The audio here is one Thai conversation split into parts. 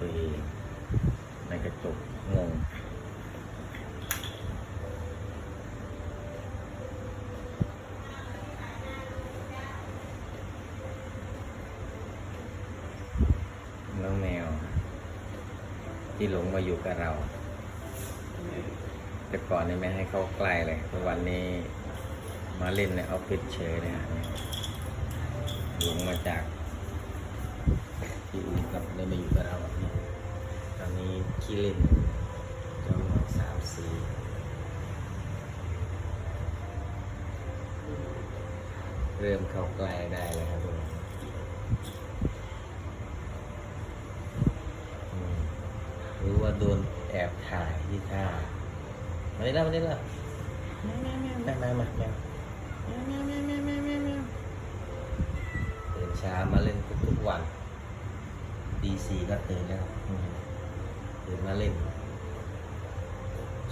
ตัวเอง ในกระจกงงน้องแมว ที่หลงมาอยู่กับเรา แต่ก่อนนี่ไม่ให้เข้าใกล้เลยแต่วันนี้มาเล่นในออฟฟิศเฉยเลยฮะหลงมาจาก ที่อื่นกับเลยมาอยู่กับเราแบบนี้ตอนนี้ขี้เล่นจำนวนสามสี่เริ่มเข้าใกล้ได้แล้วครับทุกคนอืมรู้ว่าโดนแอบถ่ายที่ท่ามาได้แล้วมาได้แล้วแมวแมวแมวแมวแมวแมวแมวแมวแมวแมวแมวตื่นเช้ามาเล่นทุกๆวัน ดีสี่ก็ตื่นแล้วตื่นมาเล่น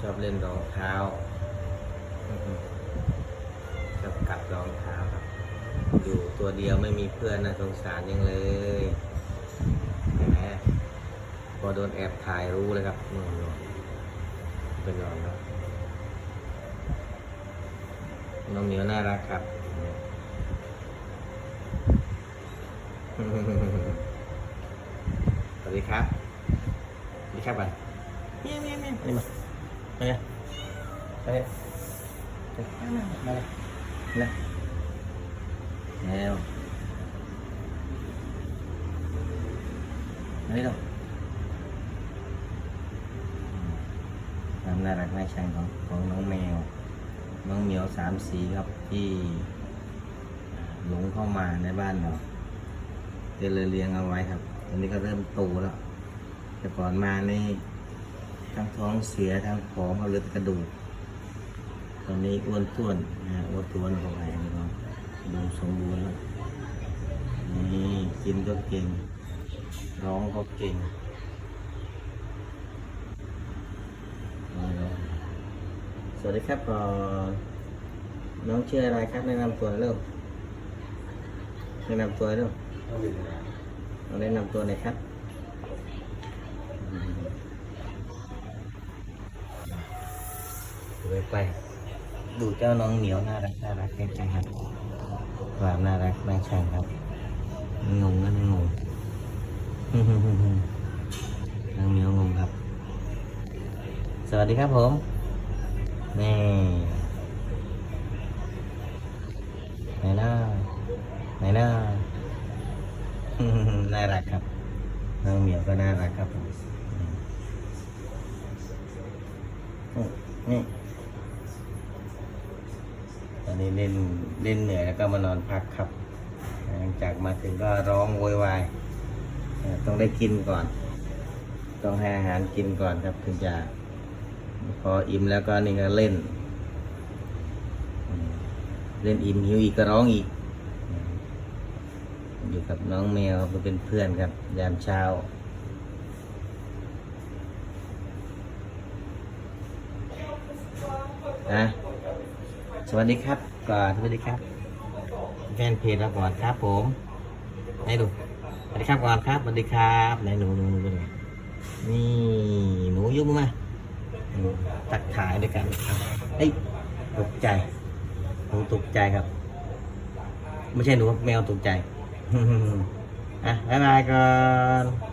ชอบเล่นรองเท้าชอบกัดรองเท้าครับ อยู่ตัวเดียวไม่มีเพื่อนนะสงสารยังเลยเห็นไหมพอโดนแอบถ่ายรู้เลยครับนอนนอนเป็นนอนครับน้องเหมียวน่ารักครับ วัสดีครับสวัสดีครับไปเมียวเมียวเมียวนี่มามาเลยมาเลยมาเลยมาเลยแล้วมาเลยลูกความน่ารักน่าชังของของน้องแมว น้องเหมียวสามสีครับที่หลงเข้ามาในบ้านเรา ก็เลยเลี้ยงเอาไว้ครับ ตอนนี้ก็เริ่มโตแล้ว แต่ก่อนมานี่ทั้งท้องเสียทั้งผอมเอาเหลือแต่กระดูก ตอนนี้อ้วนท้วนนะอ้วนท้วนเข้าไปนี่ก็ดูสมบูรณ์แล้วนี่กินก็เก่ง ร้องก็เก่งสวัสดีครับน้องชื่ออะไรครับแนะนำตัวยเร็วแนะนำตัวยเร็ว เอาแนะนำตัวหน่อยครับ ดูไปไป ดูเจ้าน้องเหนียวน่ารักน่ารักจังครับความน่ารักน่าชังครับ งงนั่นงงน้องเหนียวงงครับ สวัสดีครับผม นี่หน้าไหนหน้า น่ารักครับ น้องเหมียวก็น่ารักครับผมนี่ตอนนี้เล่นเล่นเหนื่อยแล้วก็มานอนพักครับ หลังจากมาถึงก็ร้องโวยวายต้องได้กินก่อน ต้องให้อาหารกินก่อนครับถึงจะพออิ่มแล้วก็นี่ก็เล่น เล่นอิ่มหิวอีกก็ร้องอีก อยู่กับน้องแมวก็เป็นเพื่อนครับ ยามเช้าอะสวัสดีครับก่อนสวัสดีครับแฟนเพจเราก่อนครับผมไหนดูสวัสดีครับก่อนครับสวัสดีครับไหนหนูหนูหนูเป็นไงนี่หนูยกมือมาอืมตักถ่ายด้วยกันเอ้ยตกใจหนูตกใจครับ ไม่ใช่หนูแมวตกใจ 哼 哼来拜拜哥